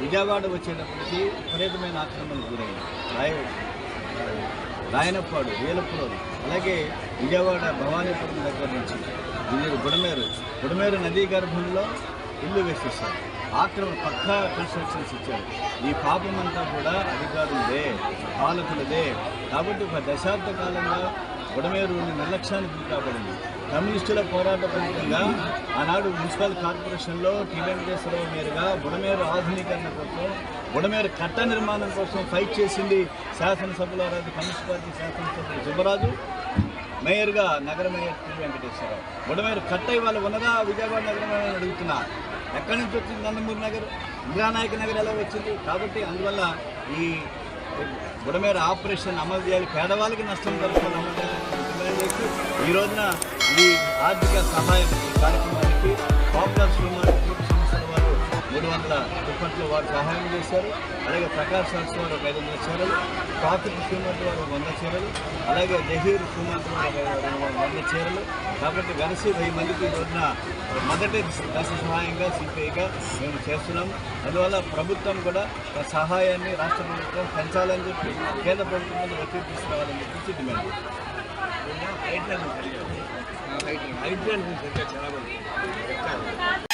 విజయవాడ వచ్చేటప్పటికి విపరీతమైన ఆక్రమణకు గురైంది. రాయ రాయనప్పాడు వేలపురం అలాగే విజయవాడ భవానీపురం దగ్గర నుంచి ఇది బుడమేరు బుడమేరు నదీ గర్భంలో ఇల్లు వేసేసారు ఆక్రమణ పక్కా కన్స్ట్రక్షన్స్ ఇచ్చారు. ఈ పాపం అంతా కూడా అధికారులదే పాలకులదే. కాబట్టి ఒక దశాబ్ద కాలంగా బుడమేరు నిర్లక్ష్యానికి గురి కమ్యూనిస్టుల పోరాట ఫలితంగా ఆనాడు మున్సిపల్ కార్పొరేషన్లో టి వెంకటేశ్వరరావు మీరుగా బుడమేరు ఆధునీకరణ కోసం బుడమేరు కట్ట నిర్మాణం కోసం ఫైట్ చేసింది శాసనసభ్యులరాజు కమ్యూనిస్ట్ పార్టీ శాసనసభ్యులు సుబ్బరాజు మేయర్గా నగర మేయర్ టి. వెంకటేశ్వరరావు. బుడమేరు కట్ట ఇవాళ ఉన్నదా? విజయవాడ నగరం అని అడుగుతున్నా. ఎక్కడి నుంచి వచ్చింది? నందమూరి నగర్? ఇంద్రానాయక నగర్ ఎలా వచ్చింది? కాబట్టి అందువల్ల ఈ బుడమేర ఆపరేషన్ అమలు చేయాలి. పేదవాళ్ళకి నష్టం జరుగుతుంది అమలు చేయాలని డిమాండ్ ఈ రోజున ఈ ఆర్థిక సహాయం ఈ కార్యక్రమానికి పాపులర్ శ్రీమాన్ సంస్థల వారు మూడు వందల దుప్పట్లు వారు సహాయం చేశారు అలాగే ప్రకాష్ సంస్థ వారు ఒక ఐదు వందల చీరలు కాకిట్ శ్రీమంత్ వారు ఒక వంద చీరలు అలాగే జహీర్ శ్రీమంత్ వారు వంద చీరలు కాబట్టి కలిసి వెయ్యి మందికి ఉన్న మొదటి దశ సహాయంగా సిపిఐగా మేము చేస్తున్నాం అందువల్ల ప్రభుత్వం కూడా సహాయాన్ని రాష్ట్ర ప్రభుత్వం పెంచాలని చెప్పి కేంద్ర ప్రభుత్వం మీద ఒత్తిడి తీసుకురావాలని చెప్పి డిమాండ్ చేస్తున్నాం. హైట్ గురించి చాలా మంది